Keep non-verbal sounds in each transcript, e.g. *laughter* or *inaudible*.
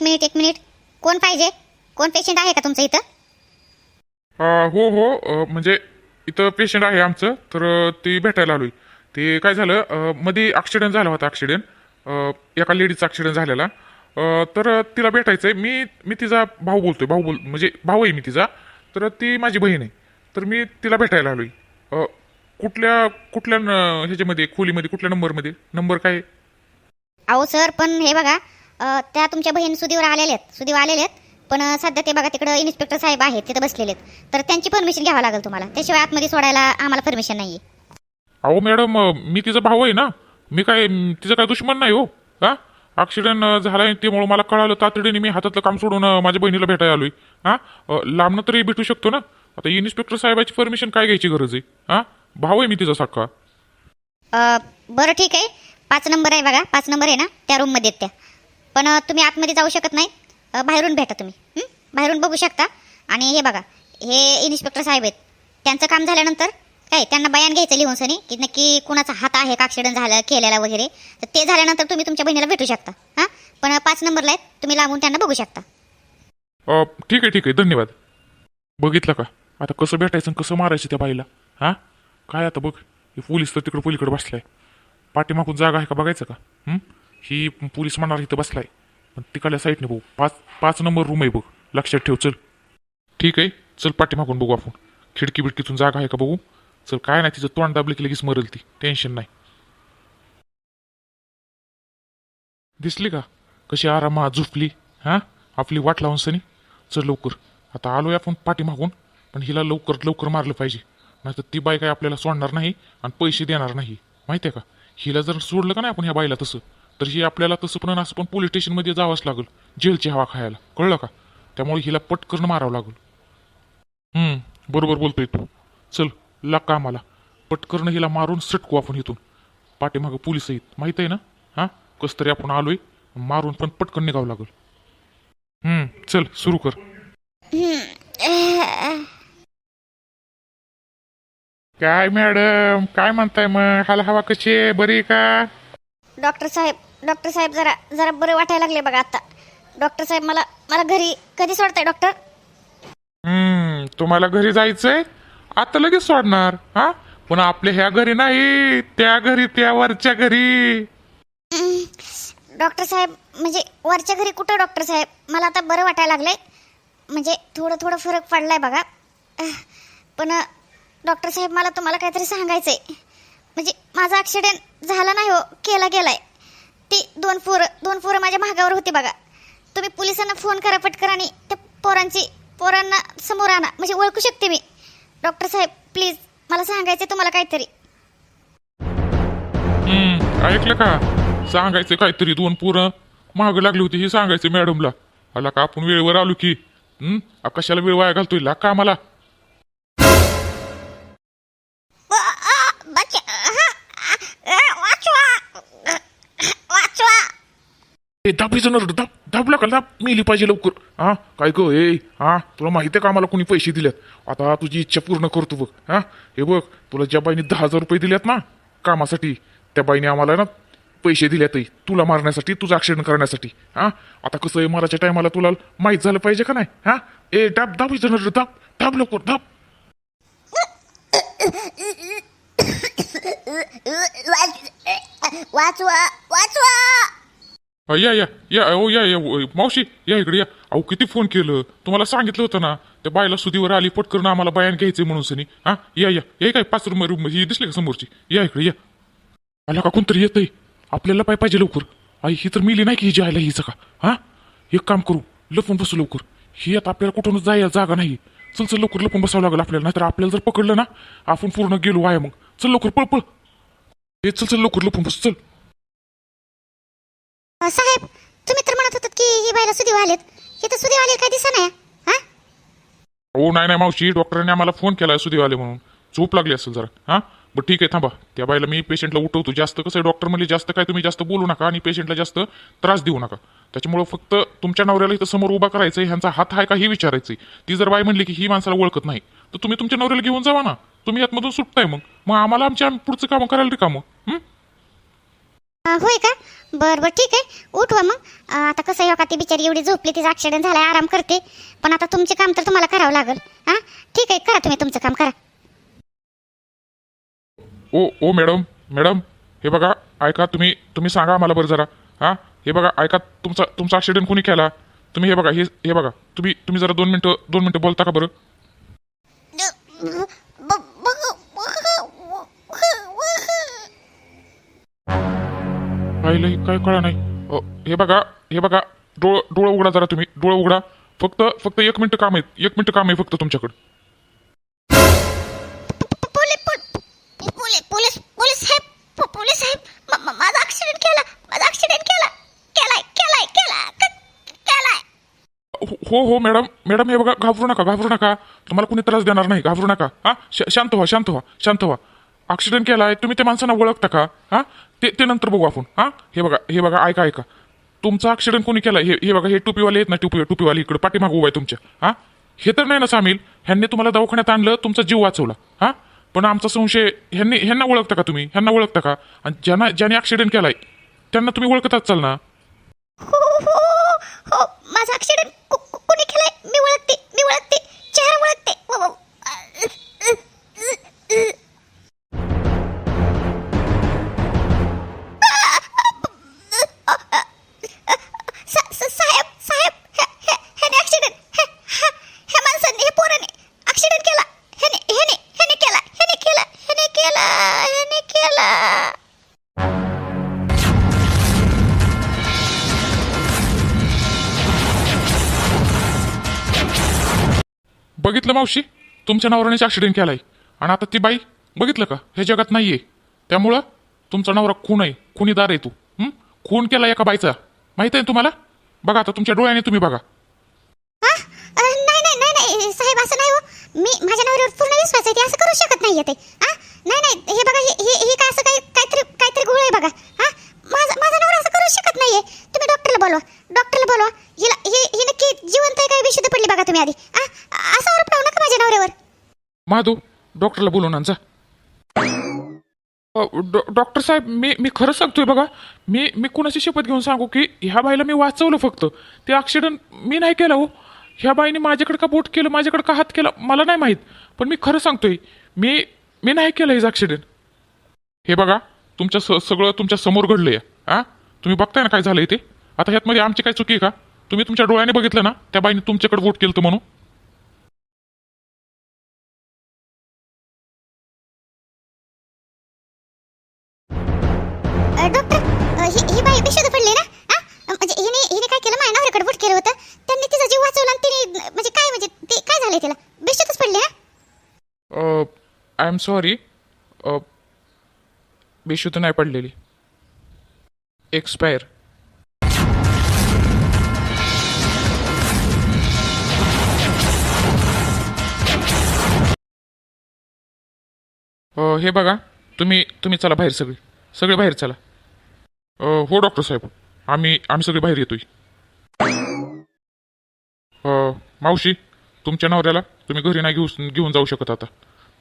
एक मिनिट एक मिनिट. कोण पाहिजे? कोण पेशंट आहे का तुमचं इथं? अ, हो हो. अ, म्हणजे इथं पेशंट आहे आमचं. तर अ, ते भेटायला आलोय. ते काय झालं अ, मध्ये ॲक्सिडेंट झाला होता ॲक्सिडेंट एका लेडीचा ॲक्सिडेंट झालेला. अ, तर तिला भेटायचं आहे मी मी तिचा भाऊ बोलतोय. भाऊ बोल म्हणजे भाऊ आहे मी तिचा. तर ती माझी बहीण आहे. तर मी तिला भेटायला आलोय. अ, कुठल्या कुठल्या न- ह्याच्यामध्ये खोलीमध्ये कुठल्या नंबरमध्ये नंबर काय आहे? अहो सर पण हे बघा त्या तुमच्या बहीण सुदीवर आलेल्या आहेत सुदीवर आलेल्या आहेत. पण सध्या ते बघा तिकडं इन्स्पेक्टर साहेब आहेत तिथं बसलेले आहेत. तर त्यांची परमिशन घ्यावं लागेल तुम्हाला. त्याशिवाय आतमध्ये सोडायला आम्हाला परमिशन नाही आहे अहो मॅडम मी तिचा भाऊ आहे ना. मी काय तिचं काय दुश्मन नाही हो हा ॲक्सिडेंट झालाय त्यामुळे मला कळालं. तातडीने मी हातातलं काम सोडून माझ्या बहिणीला भेटायला आलोय. हा? अ, लांबनं तरी भेटू शकतो ना. आता इन्स्पेक्टर साहेबाची परमिशन काय घ्यायची गरज आहे? हा? भाऊ आहे मी तिचा अ, बरं ठीक आहे. पाच नंबर आहे बघा. पाच नंबर आहे ना त्या रूममध्ये त्या. पण तुम्ही आतमध्ये जाऊ शकत नाही. बाहेरून भेटा तुम्ही. बाहेरून बघू शकता. आणि हे बघा हे इन्स्पेक्टर साहेब आहेत. त्यांचं काम झाल्यानंतर काय त्यांना बयान घ्यायचं लिहून सनी की नक्की कुणाचा हात आहे का ॲक्सिडेंट झालं केलेला वगैरे. तर ते झाल्यानंतर तुम्ही तुमच्या बहिणीला भेटू शकता. हां? पण पाच नंबरला आहेत. तुम्ही लांबून त्यांना बघू शकता. ठीक आहे ठीक आहे. धन्यवाद. बघितलं का? आता कसं भेटायचं कसं मारायचं त्या बाईला? हा? काय आता बघ? हे पोलीस तर तिकडं पलीकडे बसलाय. पाठीमागून जागा आहे का बघायचं का? ही पोलीस म्हणणार इथं बसलाय. पण तिकडल्या साईडने भाऊ पाच पाच नंबर रूम आहे बघ. लक्षात ठेव चल. ठीक आहे. चल पाठीमागून बघू आपण. खिडकी बिडकीतून जागा आहे का बघू? चल काय नाही तिचं तोंड दाबलं की लगेच मरेल ती. टेन्शन नाही. दिसली का? कशी आरामा झोपली हा? आपली वाट लावून सनी. चल लवकर. आता आलोय आपण पाठीमागून पण हिला लवकर लवकर मारलं पाहिजे. नाहीतर ती बाई काय आपल्याला सोडणार नाही आणि पैसे देणार नाही. माहिती आहे का? हिला जर सोडलं का नाही आपण ह्या बाईला तसं? तर ही आपल्याला तसं पण असं पण पोलीस स्टेशनमध्ये जावंच लागेल. जेलची हवा खायला. कळलं का? त्यामुळे हिला पटकन मारावं लागेल. हम्म बरोबर बोलतोय तू. चल लाग का आम्हाला पटकन हिला मारून सटकू आपण इथून. पाठीमागं पोलीस आहेत. माहीत आहे ना? हा? कस तरी आपण आलोय. मारून पण पटकन निघावं लागेल. हम्म चल सुरू कर. काय मॅडम? काय म्हणताय मग? हाला हवा कशी आहे? बरी आहे का? डॉक्टर साहेब डॉक्टर साहेब जरा जरा बरं वाटायला लागले बघा आता. डॉक्टर साहेब मला मला घरी कधी सोडताय डॉक्टर? हम्म तुम्हाला घरी जायचंय? आता लगेच सोडणार हा? पण आपल्या ह्या घरी नाही त्या घरी त्या वरच्या घरी. डॉक्टर साहेब म्हणजे वरच्या घरी कुठं डॉक्टर साहेब? मला आता बरं वाटायला लागलंय. म्हणजे थोडं थोडं फरक पडलाय बघा. पण डॉक्टर साहेब मला तुम्हाला काहीतरी सांगायचंय. म्हणजे माझा ॲक्सिडेंट झाला नाही हो केला गेलाय. ती दोन पोरं दोन पोरं माझ्या मागावर होती बघा. तुम्ही पोलिसांना फोन करा पटकन आणि त्या पोरांची पोरांना समोर आणा. म्हणजे ओळखू शकते मी. डॉक्टर साहेब प्लीज मला सांगायचं तुम्हाला काहीतरी. हम्म ऐकलं का? सांगायचं काहीतरी दोन पोरं. महाग लागली होती हे सांगायचं मॅडमला आला का आपण वेळेवर आलो की? हम्म आ, कशाला वेळ वाया घालतोय? ला का मला ए दाबीचं नर दाब दाब का दाब. मेली पाहिजे लवकर. हा काय ग ए हा तुला माहिती आहे का आम्हाला कोणी पैसे दिलेत? आता तुझी इच्छा पूर्ण करतो बघ हा. हे बघ तुला ज्या बाईने दहा हजार रुपये दिलेत ना कामासाठी त्या बाईने आम्हाला ना पैसे दिलेत तुला मारण्यासाठी तुझं ऍक्सिडेंट करण्यासाठी हा. आता कसं आहे माराच्या टायमाला तुला माहीत झालं पाहिजे का नाही हा? ए दाब दाबीचं नर दाब दाब लवकर दाब. वाचवा वाचवा. अ, या या या ओ या या मावशी या इकडे या. अहो किती फोन केलं? तुम्हाला सांगितलं होतं ना त्या बायला सुदीवर आली पटकन आम्हाला बयान घ्यायचं म्हणून सनी. हा या या हे काय पाच रूम रूम ही दिसली का समोरची? या इकडे या. आला का कोणतरी येतंय? आपल्याला पाय पाहिजे लवकर. आई ही तर मिली नाही की हिची आयला हिचं का? हा? एक काम करू लपून बसू लवकर. ही आता आपल्याला कुठूनच जायला जागा नाही. चल चल लवकर लपून बसावं लागेल आपल्याला. नाहीतर आपल्याला जर पकडलं ना आपण पूर्ण गेलो आहे मग. चल लवकर पळ पळ. हे चल चल लवकर लपून बस चल. साहेब तुम्ही तर म्हणत होतात की ही बायला सुदीव आलेत. हे तर सुदीव आले काय दिसा नाही हो? नाही नाही मावशी डॉक्टरांनी आम्हाला फोन केला सुदीव आले म्हणून. झोप लागली असेल जरा हां? बरं ठीक आहे थांबा. त्या बाईला मी पेशंटला उठवतो. जास्त कसं आहे डॉक्टर म्हणजे जास्त काय तुम्ही जास्त बोलू नका आणि पेशंटला जास्त त्रास देऊ नका. त्याच्यामुळं फक्त तुमच्या नवऱ्याला इथं समोर उभा करायचं ह्यांचा हात आहे का हे विचारायचं ती जर बाई म्हणली की ही माणसाला ओळखत नाही तर तुम्ही तुमच्या नवऱ्याला घेऊन जावा ना. तुम्ही यातमधून सुटताय मग. मग आम्हाला आमच्या पुढचं कामं करायला रिकामं हं? होय का? बरं बरं ठीक आहे. उठवा मग. आता कसं आहे का ती बिचारी एवढी झोपली तिचा ॲक्सिडेंट झाला आराम करते. पण आता तुमचे काम तर तुम्हाला करावं लागेल. हां ठीक आहे करा तुम्ही तुमचं काम करा. ओ ओ मॅडम मॅडम हे बघा ऐका तुम्ही तुम्ही सांगा आम्हाला बरं जरा. हां हे बघा ऐका तुमचा तुमचा ॲक्सिडेंट कोणी केला? तुम्ही हे बघा हे हे बघा तुम्ही तुम्ही जरा दोन मिनटं दोन मिनटं बोलता का बरं? हे काय कळा नाही. हे बघा हे बघा डोळ डोळं उघडा जरा तुम्ही डोळं उघडा. फक्त फक्त एक मिनटं काम आहे एक मिनटं काम आहे फक्त तुमच्याकडं. केलाय हो हो मॅडम मॅडम हे बघा घाबरू नका घाबरू नका. तुम्हाला कुणी त्रास देणार नाही घाबरू नका. हा शांत व्हा शांत व्हा शांत व्हा. ॲक्सिडेंट केलाय तुम्ही त्या माणसांना ओळखता का? हा? ते ते नंतर बघू आपण. हां? हे बघा हे बघा ऐका ऐका. तुमचा ॲक्सिडेंट कोणी केला हे हे बघा हे टुपीवाले आहेत ना टुपी टुपीवाले इकडे पाठीमागं उभा आहे तुमच्या. हां? हे तर नाही ना सामील. ह्यांनी तुम्हाला दवाखान्यात आणलं तुमचा जीव वाचवला. हां? पण आमचा संशय ह्यांनी ह्यांना ओळखता का तुम्ही? ह्यांना ओळखता का? आणि ज्यांना ज्याने ॲक्सिडेंट केलाय त्यांना तुम्ही ओळखताच चाल ना? हो हो हो. हो माझा ऍक्सिडेंट बघितलं मावशी? तुमच्या नवऱ्यानेच ॲक्सिडेंट केलाय. आणि आता ती बाई बघितलं का? हे जगात नाहीये. त्यामुळं तुमचा नवरा खून आहे. खुनीदार आहे तू. हं? खून केला एका बाईचा. माहीत आहे तुम्हाला? बघा आता तुमच्या डोळ्याने तुम्ही बघा. हा? अ, नाही नाही नाही नाही. साहेब असं नाही हो. मी माझ्या नवऱ्यावर पूर्ण विश्वास आहे. ते असं करू शकत नाहीये ते. हा? नाही नाही. हे बघा हे हे हे काय असं काही काहीतरी काहीतरी घोळ आहे बघा. हा? माझा माझा नवरा असं करू शकत नाहीये. तुम्ही डॉक्टरला बोलवा. डॉक्टरला बोलवा. हिला हे ही जिवंत आहे काय? विशुद्ध पडली बघा तुम्ही आधी. हा आरोप लावू नका माझ्या नवऱ्यावर. माधव डॉक्टरला बोलून आण अ, डॉ- डॉक्टर साहेब मी मी खरं सांगतोय बघा मी मी कुणाची शपथ घेऊन सांगू की ह्या बाईला मी वाचवलं फक्त. ते ॲक्सिडेंट मी नाही केलं हो. ह्या बाईने माझ्याकडे का बोट केलं माझ्याकडे का हात केला मला नाही माहीत. पण मी खरं सांगतोय मी मी नाही केलं हे ॲक्सिडेंट हे बघा तुमच्या स सगळं तुमच्यासमोर घडलंय आ तुम्ही बघताय ना काय झालंय ते? आता ह्यातमध्ये आमची काय चुकी आहे का? तुम्ही तुमच्या डोळ्याने बघितलं ना? त्या बाईने तुमच्याकडे वोट केलं म्हणून. डॉक्टर ही ही बाई पडली ना? हा म्हणजे हिने हिने काय केलं? माझ्या नवऱ्याकडे बोट केलं होतं. त्यांनी तिचा जीव वाचवला आणि तिने म्हणजे काय म्हणजे ते काय झालंय तिला? बेशुद्धच पडली ना? आय एम सॉरी बेशुद्ध नाही पडलेली. एक्सपायर हे बघा तुम्ही तुम्ही चला बाहेर सगळे. सगळे बाहेर चला. अ, हो डॉक्टर साहेब. आम्ही आम्ही सगळे बाहेर येतोय. अ, मावशी तुमच्या नवऱ्याला तुम्ही घरी नाही घेऊ घेऊन जाऊ शकत आता.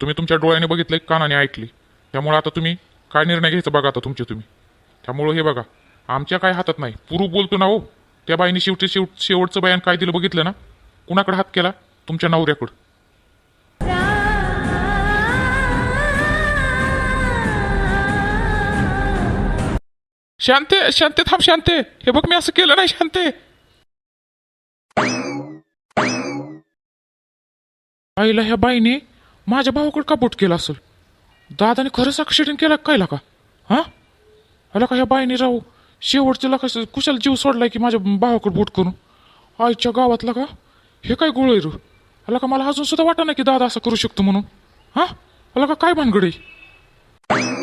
तुम्ही तुमच्या डोळ्याने बघितलं कानाने ऐकली. त्यामुळे आता तुम्ही काय निर्णय घ्यायचा बघा आता तुमचे तुम्ही. त्यामुळं हे बघा आमच्या काय हातात नाही. पुरू बोलतो ना हो. त्या बाईने शेवटी शेवट शेवटचं बयान काय दिलं बघितलं ना? कुणाकडे हात केला? तुमच्या नवऱ्याकडं. शांते शांते थांब शांते हे बघ मी असं केलं नाही शांते आईला ह्या बाईने माझ्या भावाकडे का बोट केला असेल. दादाने खरंच ॲक्सिडेंट केला का कायला का? हा? अला का ह्या बाईने राहू शेवटच्या कसं कुशाला जीव सोडलाय की माझ्या भावाकडे बोट करून. आईच्या गावातला का? हे काय गुळ आहे आला का मला अजून सुद्धा वाटत नाही की दादा असं करू शकतो म्हणून. हा? अला का काय भानगड आहे?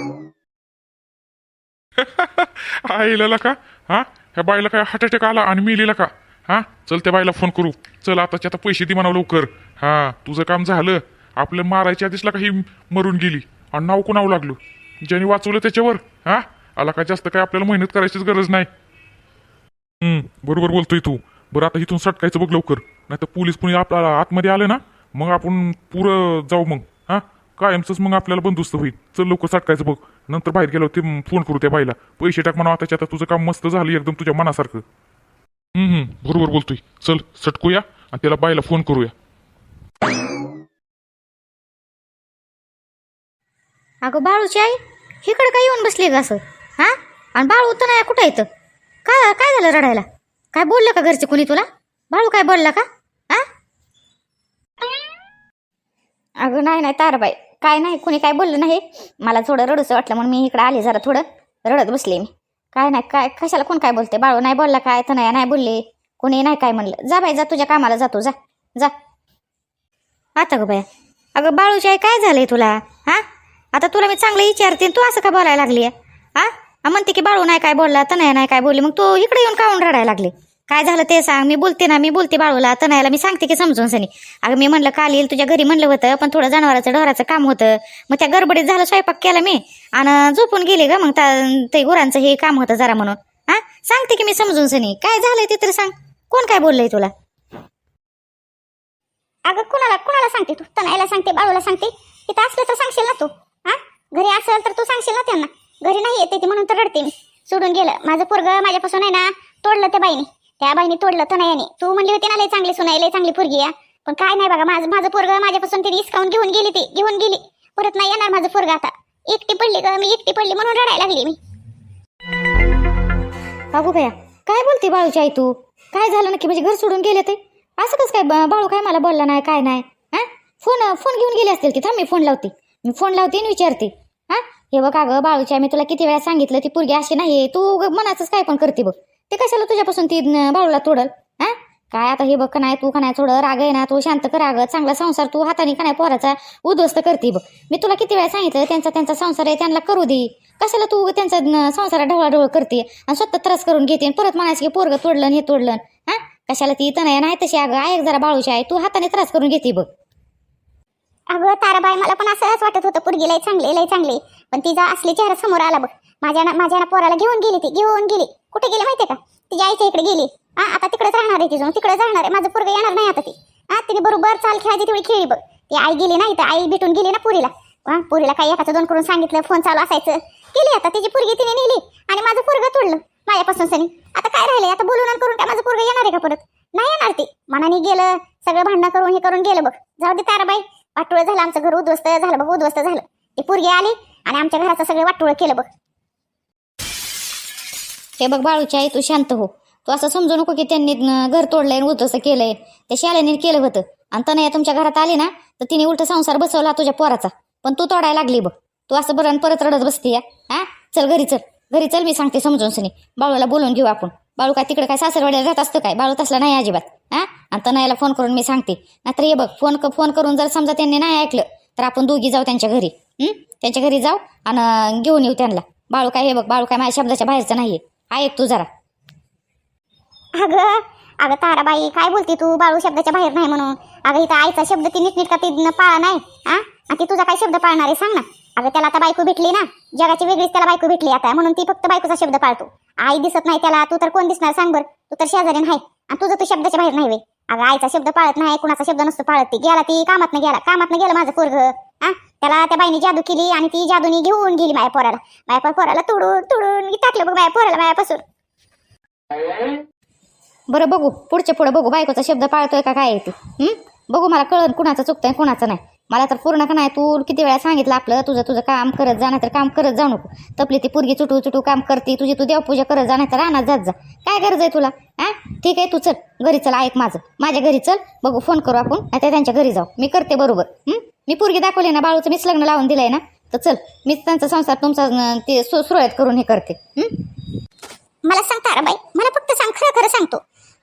*laughs* आईला का? हा? ह्या बाईला काय हार्ट अटॅक आला आणि मिलीला का? हा? चल त्या बाईला फोन करू. चल आताच्या आता पैसे दे म्हणावं लवकर. हा तुझं काम झालं. आपलं मारायच्या आधीचला काही मरून गेली. आणि नाव कोणावं लागलो? ज्याने वाचवलं त्याच्यावर. हा? आला का जास्त काय आपल्याला मेहनत करायचीच गरज नाही. हम्म बरोबर बोलतोय तू. बरं आता इथून सटकायचं बघ लवकर. नाही तर पोलीस पुणे आपल्याला आतमध्ये आलं ना मग आपण पुरं जाऊ मग. हा? कायमचंच मग आपल्याला बंदुस्त होईल. चल लवकर सटकायचं बघ. नंतर बाहेर गेलो ते फोन करू त्या बाईला. पैसे टाक म्हणा त्याच्या आता तुझं काम मस्त झालं एकदम तुझ्या मनासारखं. हम्म हम्म, बरोबर बोलतोय. चल सटकूया आणि त्याला बाईला फोन करूया. अगं बाळूची आई इकडे काय येऊन बसली का असं? हा? आणि बाळू तर नाही कुठं येतं? काय काय झालं रडायला? काय बोललं का घरचे कोणी तुला? बाळू काय बोलला का? हा? अगं नाही नाही ताराबाई. काय नाही कुणी काय बोललं नाही. मला थोडं रडूचं वाटलं म्हणून मी इकडं आले जरा थोडं. रडत बसले मी. काय नाही काय कशाला कोण काय बोलते बाळू नाही बोलला काय? तर नाही नाही बोलले. कोणी नाही काय म्हणलं. जा बाई जा तुझ्या कामाला जातो जा. जा. आता गं बाया. अगं बाळूची आई काय झालंय तुला? हा? आता तुला मी चांगलं विचारते तू असं का बोलायला लागली हा? म्हणते की बाळू नाही काय बोलला तर नाही काय बोलली. मग तू इकडे येऊन काऊन रडायला लागली? काय झालं ते सांग. मी बोलते ना मी बोलते बाळूला. तनायला मी सांगते की समजून सनी. अगं मी म्हणलं काल येईल तुझ्या घरी म्हणलं होतं पण थोडं जनावराचं ढोराचं काम होतं. मग त्या गडबडीत झालं स्वयंपाक केला मी. आणि झोपून गेले ग मग ते गुरांचं हे काम होतं जरा म्हणून. हा? सांगते की मी समजून सनी. काय झालंय ते तरी सांग. कोण काय बोललंय तुला? अगं कुणाला कुणाला सांगते तू? तनायला सांगते बाळूला सांगते? इथं असलं तर सांगशील ना तू. हा? घरी असेल तर तू सांगशील ना त्यांना. घरी नाही येते ती म्हणून तर रडते मी. सोडून गेलं. माझं पोरग माझ्यापासून आहे ना तोडलं त्या बाईने. त्या बाईने तोडलं तर नाही तू म्हणली होती ना लय चांगली सुनाई लय चांगली पोरगी आहे. पण काय नाही बघा माझं माझं पोरग माझ्यापासून तिने इसकावून घेऊन गेली ती घेऊन गेली. परत नाही येणार माझं पोरग आता. एकटी पडली ग मी एकटी पडली म्हणून रडायला लागली मी. अगो भया काय बोलते बाळूची आई तू? काय झालं नक्की? म्हणजे घर सोडून गेले ते? असं कसं काय बा- बाळू काय मला बोलला नाही काय नाही? हा? फोन फोन घेऊन गेले असतील की? थांब मी फोन लावते. मी फोन लावते आणि विचारते. हा? हे बघ अगं बाळूची आई मी तुला किती वेळा सांगितलं ती पोरगी अशी नाही तू उगाच मनाचंच काय पण करते बघ. ते कशाला तुझ्यापासून ती बाळूला तोडल? हा? काय आता हे बघ का नाही तू का नाही थोडं राग आहे ना तू शांत कर अगं. चांगला संसार तू हाताने का नाही पोराचा उद्ध्वस्त करते बघ. मी तुला किती वेळा सांगितलं त्यांचा त्यांचा संसार आहे त्यांना करू दे. कशाला तू त्यांचा संसार ढवळाढवळ करते? आणि स्वतः त्रास करून घेते आणि परत म्हणायचं की पोरग तोडलं हे तोडलं. हा? कशाला ती इथं नाही नाही तशी अगं. आहे जरा बाळूशी आहे. तू हाताने त्रास करून घेते बघ. अगं ताराबाई मला पण असंच वाटत होतं पुरगी लय चांगली लय चांगली पण तिचा असली चेहरा समोर आला बघ. माझ्या ना माझ्या ना पोराला घेऊन गेली ती घेऊन गेली. कुठे गेली माहितीये का? तिच्या आईच्या इकडे गेली. हा आता तिकडेच राहणार आहे तिथून तिकडे जाणार आहे. माझं पोरग येणार नाही आता ती. हा तिने बरोबर चाल खेळायची तेवढी खेळी बघ. ती आई गेली नाही तर आई भेटून गेली ना पुरीला. हा पुरीला काही एकाचं दोन करून सांगितलं फोन चालू असायचं. गेली आता तिची पोरगी तिने नेली आणि माझं पोरग तोडलं माझ्यापासून सनी. आता काय राहिले आता बोलून करून काय माझं पोरग येणार आहे का परत? नाही येणार ती. मनाने गेलं सगळं भांडणं करून हे करून गेलं बघ. जाऊ दे ताराबाई वाटोळं झालं आमचं घर उद्ध्वस्त झालं बघ उद्ध्वस्त झालं. ती पोरगी आली आणि आमच्या घराचं सगळं वाटोळं केलं बघ. हे बघ बाळूची आई तू शांत हो. तू असं समजू नको की त्यांनी घर तोडलंय आणि उद्ध्वस्त केलंय. ते शालेने केलं होतं. आणि तनया तुमच्या घरात आली ना तर तिने उलट संसार बसवला तुझ्या पोराचा. पण तू तोडायला लागली बघ. तू असं बरं आणि परत रडत बसते या हा? चल घरी चल. घरी चल मी सांगते समजून सनी. बाळूला बोलून घेऊ आपण. बाळू काय तिकडे काय सासरवाड्याला राहत असतं काय? बाळू तसला नाही अजिबात हा? आणि तनयाला फोन करून मी सांगते. नाहीतर हे बघ फोन फोन करून जर समजा त्यांनी नाही ऐकलं तर आपण दोघी जाऊ त्यांच्या घरी. त्यांच्या घरी जाऊ आणि घेऊन येऊ त्यांना. बाळू काय हे बघ बाळू काय माझ्या शब्दाच्या बाहेरचं नाहीये. ऐक तू जरा. अगं अगं ताराबाई काय बोलते तू? बाळू शब्दाच्या बाहेर नाही म्हणून. अगं इथं आईचा शब्द ती नीटनीटका ती पाळा नाही? हा आणि ती तुझा काय शब्द पाळणार आहे सांग ना. अगं त्याला आता बायको भेटली ना. जगाची वेगळीच त्याला बायको भेटली आता. म्हणून ती फक्त बायकोचा शब्द पाळतो. आई दिसत नाही त्याला. तू तर कोण दिसणार सांग बरं. तू तर शेजारी नाही. आणि तुझं तू शब्दाच्या बाहेर नाही वे अगं आईचा शब्द पाळत नाही. कुणाचा शब्द नसतो पाळत ती. गेला ती कामात गेला. कामात गेलं माझं पोरग. हा? त्याला त्या बाईने जादू केली आणि ती जादूनी घेऊन गेली माझ्या पोराला. माझ्या पोराला तोडून तोडून टाकलं बघ माझ्या पोराला मायापासून बरं बघू पुढच्या पुढे बघू बायकोचा शब्द पाळतोय का काय आहे ते. बघू मला कळत कुणाचं चुकतंय कुणाचं नाही. मला तर पूर्ण का नाही तू किती वेळा सांगितलं आपलं तुझं तुझं काम करत जा तर काम करत जाऊ नको. तपली ती पुरगी चुटू चुटू काम करते तुझी तू देवपूजा करत जा तर रानात जात जा. काय गरज आहे तुला? हा? ठीक आहे तू चल. घरी चल ऐक माझं. माझ्या घरी चल बघू फोन करू आपण नाही त्यांच्या घरी जाऊ. मी करते बरोबर. मी पोरगी दाखवली ना बाळूचं मीच लग्न लावून दिलंय ना तर चल मीच त्यांचा संसार तुमचा ते सु- सुरळीत करून हे करते. हं? मला सांग ताराबाई मला फक्त सांग खरं खरं सांगतो.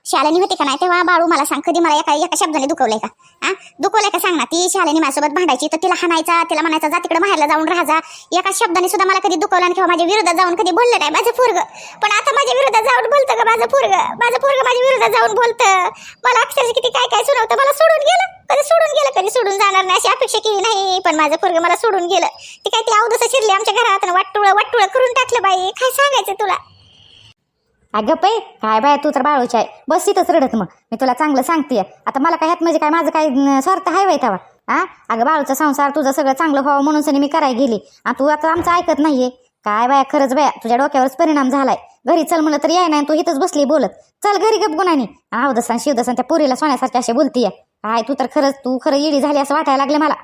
शाळेनी होती का नाही तेव्हा बाळू मला सांग कधी मला एका एका शब्दाने दुखवलंय का? हा दुखवलंय का सांग ना ती शाळेने माझ्यासोबत भांडायची तर तिला हाणायचा तिला म्हणायचा जा तिकडे बाहेरला जाऊन राहा जा. एका शब्दाने सुद्धा मला कधी दुखवलं नाही किंवा माझ्या विरोधात जाऊन कधी बोललं नाही माझं पोरग. पण आता माझ्या विरोधात जाऊन बोलतं का माझं पोरग? माझं पोरग माझ्या विरोधात जाऊन बोलतं. मला अक्षरशः किती काय काय सुनावतं मला सोडून गेलं. कधी सोडून गेलं कधी सोडून जाणार नाही अशी अपेक्षा केली नाही पण माझं पोरग मला सोडून गेलं. ते काय ते अवधसं शिरले आमच्या घरात वाटुळ वाटुळ करून टाकलं बाई. काय सांगायचं तुला? अगं पै काय बाय तू तर बाळूची आहे. बस तिथंच रडत मग. मी तुला चांगलं सांगते आता मला काय ह्यात म्हणजे काय माझं काय स्वार्थ हाय वाईट हवा हा अगं बाळूचा संसार तुझं सगळं चांगलं व्हावं म्हणून सनी मी करायला गेली. तू आता आमचं ऐकत नाहीये. काय बाया खरंच बाया तुझ्या डोक्यावरच परिणाम झालाय. घरी चल म्हणलं तर याय नाही तू इथंच बसली बोलत. चल घरी गप गुणाने. आवदसान शिवदसान त्या पुरीला सोन्यासारख्या असे बोलतीये. आय तू तर खरंच तू खरं येडी झाली असं वाटायला लागले मला.